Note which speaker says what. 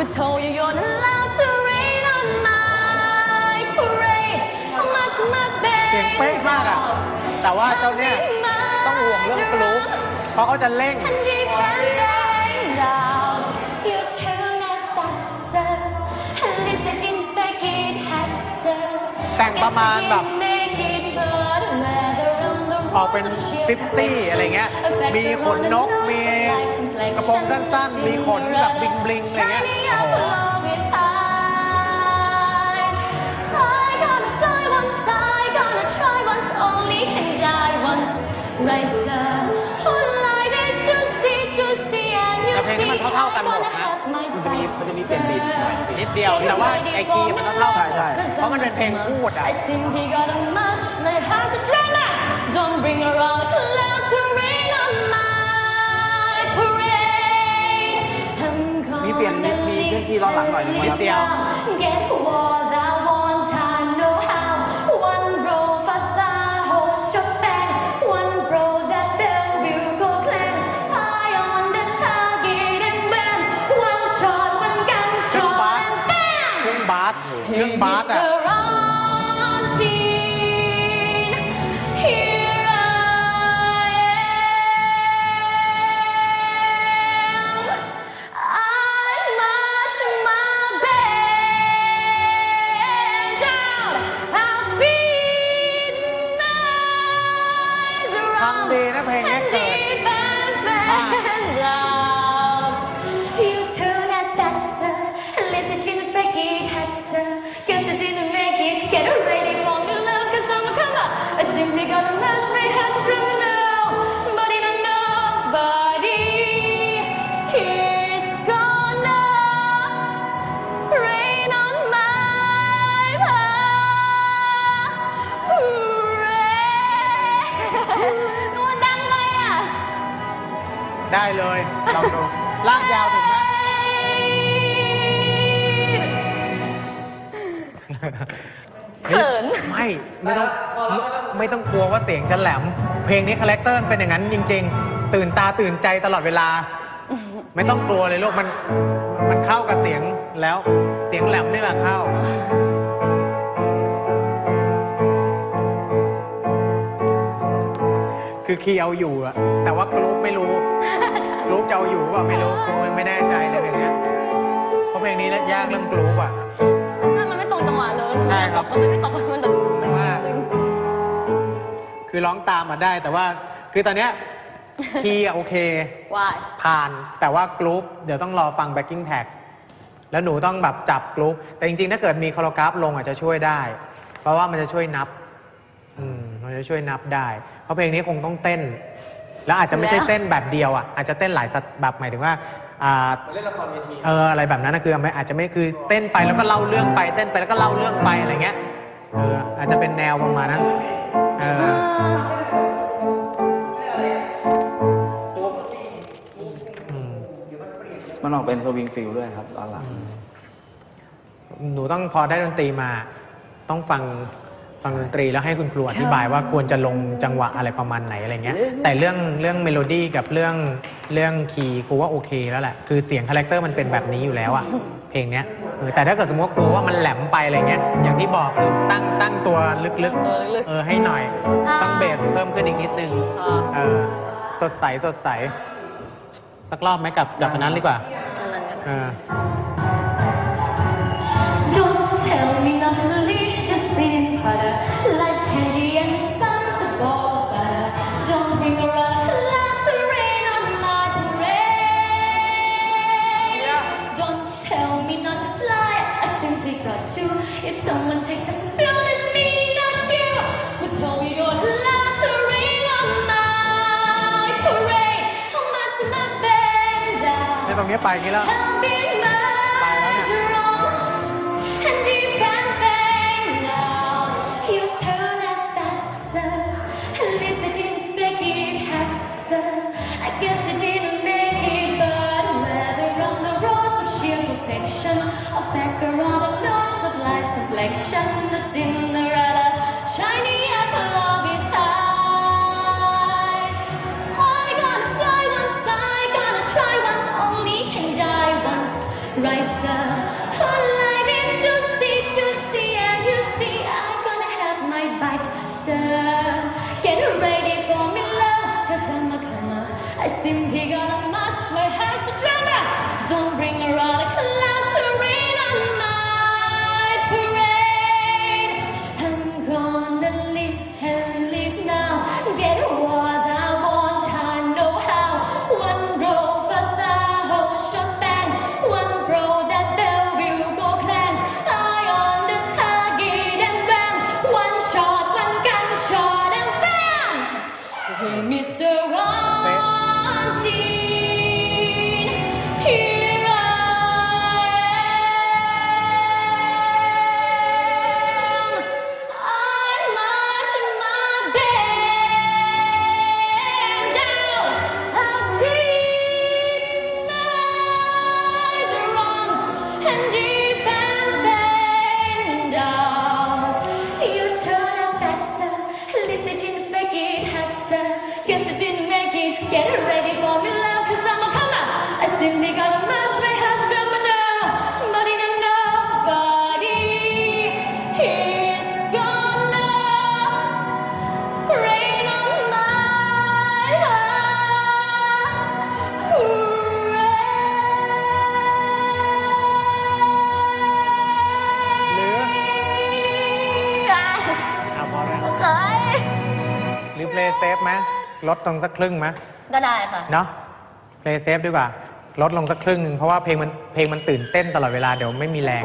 Speaker 1: But told you you're not allowed to rain on my parade. How much my
Speaker 2: เสียงเป๊ะมากอะแต่ว่าเจ้าเนี่ยต้องห่วงเรื่องกรุ๊ปเพราะเขาจะเร่ง
Speaker 1: And deep and bang out. You turn at that sir. At least I didn't fake it, had to.
Speaker 2: แต่งประมาณแบบ
Speaker 1: Make it, but matter on the
Speaker 2: ออกเป็น50 อะไรเงี้ย มีขนนก มี กระโปรงสั้นๆ มีขนแบบบลิงบลิงๆอะไรเงี้ย
Speaker 1: Shining
Speaker 2: โอ้
Speaker 1: up
Speaker 2: โห
Speaker 1: love is eyes. I gonna fly once, I gonna try once, only can die once. Right, sir. Who light is to see, to see, and you
Speaker 2: แต่เพลงนี้
Speaker 1: see.
Speaker 2: มันเท่าๆกันหมด
Speaker 1: I'm
Speaker 2: นะ
Speaker 1: gonna have my
Speaker 3: มันจะมี
Speaker 1: bite,
Speaker 3: มันจะมีเปลี่ยนบีทหน่อย
Speaker 2: นิดเดียวแต่ว่าไอ้คีย์มันเท่าๆกัน
Speaker 3: ใช่
Speaker 2: เพราะมันเป็นเพลงพูดอะ
Speaker 1: I simply got a much that has a drama. Don't bring around the clouds to rain on my
Speaker 3: มีเปลี่ยนมีมีเช่นที่ล้อหลังหน่อยหนึง
Speaker 2: นิดเดียว
Speaker 1: Get what I want, I know how. One roll for the whole shebang. One roll that bell will go clang. Eye on the target and bam. One shot, one gun
Speaker 2: เครื่อง
Speaker 1: shot
Speaker 2: บาส
Speaker 1: and
Speaker 2: เครื่อง
Speaker 1: bam.
Speaker 2: บาสเครื่องบาสอะ
Speaker 1: Mr. ได้
Speaker 2: เลยลองดูลากยาวถึงไหม
Speaker 1: เขิน
Speaker 2: ไม่ไม่ต้องไม่ไม่ต้องกลัวว่าเสียงจะแหลม เพลงนี้คาแรคเตอร์มันเป็นอย่างนั้นจริง ๆ ตื่นตาตื่นใจตลอดเวลา ไม่ต้องกลัวเลยลูกมันมันเข้ากับเสียงแล้วเสียงแหลมนี่แหละเข้า คือคีย์เอาอยู่อะแต่ว่ากรุ๊ป ไม่รู้กรุ๊ปจะเอาอยู่ก็ไม่รู้กรุ๊ปไม่แน่ใจเลยเพลงเนี้ยเพราะเพลงนี้ยากเรื่องกรุ๊ปอะ
Speaker 1: มันไม่ตรงจังหวะเลย
Speaker 2: ใช่ครับ
Speaker 1: มันไม่ตรงมันแบบ
Speaker 2: มากคือร้องตามมาได้แต่ว่า คือตอนเนี้ยคีย์อะโอเค
Speaker 1: วาย
Speaker 2: ผ่านแต่ว่ากรุ๊ปเดี๋ยวต้องรอฟัง backing tag แล้วหนูต้องแบบจับกรุ๊ปแต่จริงๆ ถ้าเกิดมีคอโรกราฟลงอาจจะช่วยได้ เพราะว่ามันจะช่วยนับ อืมมันจะช่วยนับได้ เพราะเพลงนี้คงต้องเต้น แล้วอาจจะไม่ใช่เต้นแบบเดียวอะอาจจะเต้นหลายสเตแบบหมายถึงว่าอ่า
Speaker 3: เล่นละครเวที
Speaker 2: เอออะไรแบบนั้นนะคือไม่อาจจะไม่คือเต้นไปแล้วก็เล่าเรื่องไปเต้นไปแล้วก็เล่าเรื่องไปอะไรเงี้ยเอออาจจะเป็นแนวประมาณนั้นเอออืม
Speaker 3: มันออกเป็นสวิงฟิลด้วยครับตอนหลัง
Speaker 2: หนูต้องพอได้ดนตรีมา ต้องฟัง ฟังดนตรีแล้วให้คุณครูอธิบายว่าควรจะลงจังหวะอะไรประมาณไหนอะไรเงี้ยแต่เรื่องเรื่องเมโลดี้กับเรื่องเรื่องคีย์ครูว่าโอเคแล้วแหละคือเสียงคาแรคเตอร์มันเป็นแบบนี้อยู่แล้วอะเพลงเนี้ยเออแต่ถ้าเกิดสมมติว่าครูว่ามันแหลมไปอะไรเงี้ยอย่างที่บอกคือตั้งตั้งตัวลึก
Speaker 1: ตัวลึก
Speaker 2: ๆเออให้หน่อยต้องเบสเพิ่มขึ้นอีกนิดนึง
Speaker 1: อ่า
Speaker 2: เออสดใสสดใส สักรอบไหมกับกับอันนั้นดีกว่า
Speaker 1: อันนั้นก็
Speaker 2: เออ
Speaker 1: someone takes a spill, it's me, not you. But tell me you're allowed to rain on my parade. How much am I bend
Speaker 2: ใน
Speaker 1: down?
Speaker 2: ตรงนี้ไปอย่างนี้แล้ว
Speaker 1: I'll be get ready for me, love, cause I'm a comer. I simply got a match my husband, but now, but in nobody is gonna rain on my parade.
Speaker 2: หรือเอาพอแล้ว
Speaker 1: เอ้ย
Speaker 2: หรือเพลย์เซฟไหมลดลงสักครึ่งไหม
Speaker 1: ก็ได้ค่ะ
Speaker 2: เนาะเพลย์เซฟดีกว่า ลดลงสักครึ่งหนึ่งเพราะว่าเพลงมันเพลงมันตื่นเต้นตลอดเวลาเดี๋ยวไม่มีแรง